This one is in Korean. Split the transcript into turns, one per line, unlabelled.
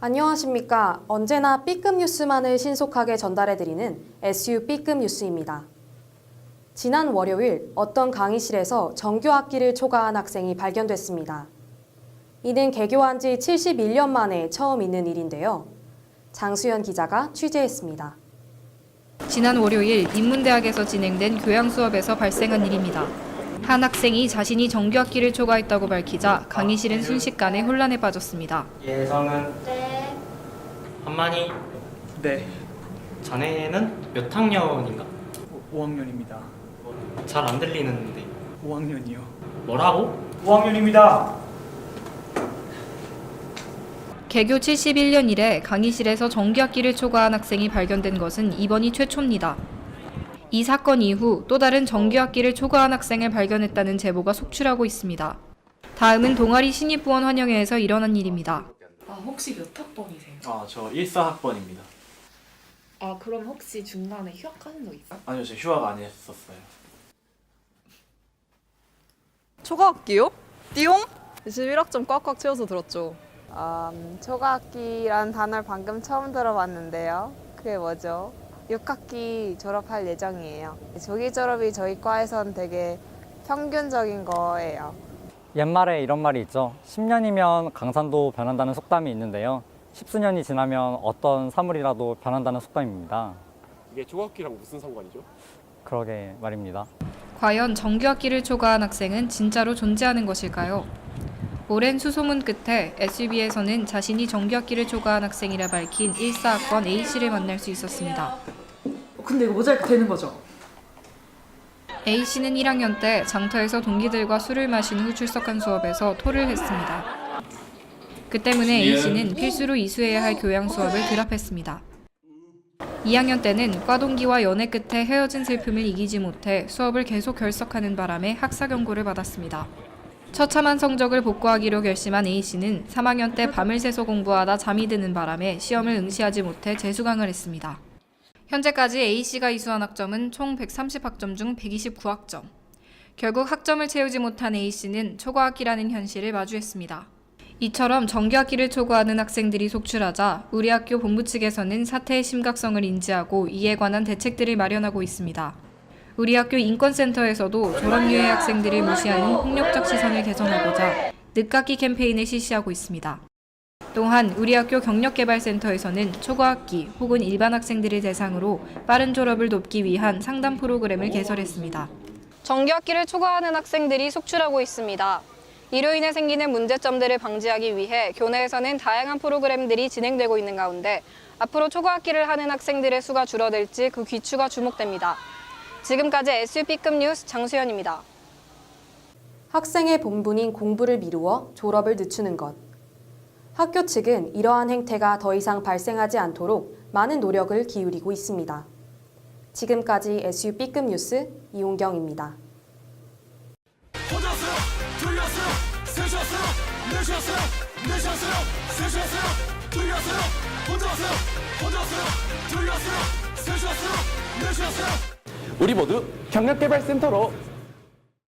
안녕하십니까. 언제나 B급 뉴스만을 신속하게 전달해드리는 SU B급 뉴스입니다. 지난 월요일 어떤 강의실에서 정규 학기를 초과한 학생이 발견됐습니다. 이는 개교한 지 71년 만에 처음 있는 일인데요. 장수연 기자가 취재했습니다.
지난 월요일 인문대학에서 진행된 교양 수업에서 발생한 일입니다. 한 학생이 자신이 정규학기를 초과했다고 밝히자 강의실은 순식간에 혼란에 빠졌습니다.
예성은
네,
한만이
네,
자네는 몇 학년인가?
5학년입니다.
잘 안 들리는데
5학년이요.
뭐라고?
5학년입니다.
개교 71년 이래 강의실에서 정규학기를 초과한 학생이 발견된 것은 이번이 최초입니다. 이 사건 이후 또 다른 정규학기를 초과한 학생을 발견했다는 제보가 속출하고 있습니다. 다음은 동아리 신입 부원 환영회에서 일어난 일입니다.
아 혹시 몇 학번이세요?
아, 저 14학번입니다.
아 그럼 혹시 중간에 휴학하신 적 있어요?
아니요, 저 휴학 안 했었어요.
초과학기요? 띠용? 21학점 꽉꽉 채워서 들었죠.
음, 초과학기란 단어를 방금 처음 들어봤는데요. 그게 뭐죠? 6학기 졸업할 예정이에요. 조기 졸업이 저희 과에선 되게 평균적인 거예요.
옛말에 이런 말이 있죠. 10년이면 강산도 변한다는 속담이 있는데요. 십수년이 지나면 어떤 사물이라도 변한다는 속담입니다.
이게 초학기랑 무슨 상관이죠?
그러게 말입니다.
과연 정규학기를 초과한 학생은 진짜로 존재하는 것일까요? 오랜 수소문 끝에 SUB에서는 자신이 정규학기를 초과한 학생이라 밝힌 14학번 A씨를 만날 수 있었습니다.
근데 이거 모자이크 되는 거죠?
A씨는 1학년 때 장터에서 동기들과 술을 마신 후 출석한 수업에서 토를 했습니다. 그 때문에 A씨는 필수로 이수해야 할 교양 수업을 드랍했습니다. 2학년 때는 과 동기와 연애 끝에 헤어진 슬픔을 이기지 못해 수업을 계속 결석하는 바람에 학사 경고를 받았습니다. 처참한 성적을 복구하기로 결심한 A씨는 3학년 때 밤을 새서 공부하다 잠이 드는 바람에 시험을 응시하지 못해 재수강을 했습니다. 현재까지 A씨가 이수한 학점은 총 130학점 중 129학점. 결국 학점을 채우지 못한 A씨는 초과학기라는 현실을 마주했습니다. 이처럼 정규학기를 초과하는 학생들이 속출하자 우리 학교 본부 측에서는 사태의 심각성을 인지하고 이에 관한 대책들을 마련하고 있습니다. 우리 학교 인권센터에서도 졸업유예 학생들을 무시하는 폭력적 시선을 개선하고자 늦깎이 캠페인을 실시하고 있습니다. 또한 우리 학교 경력개발센터에서는 초과학기 혹은 일반 학생들을 대상으로 빠른 졸업을 돕기 위한 상담 프로그램을 개설했습니다.
정규학기를 초과하는 학생들이 속출하고 있습니다. 이로 인해 생기는 문제점들을 방지하기 위해 교내에서는 다양한 프로그램들이 진행되고 있는 가운데 앞으로 초과학기를 하는 학생들의 수가 줄어들지 그 귀추가 주목됩니다. 지금까지 SUP급 뉴스 장수연입니다.
학생의 본분인 공부를 미루어 졸업을 늦추는 것. 학교 측은 이러한 행태가 더 이상 발생하지 않도록 많은 노력을 기울이고 있습니다. 지금까지 SU B급 뉴스
넷이었어요.
우리 모두 경력개발센터로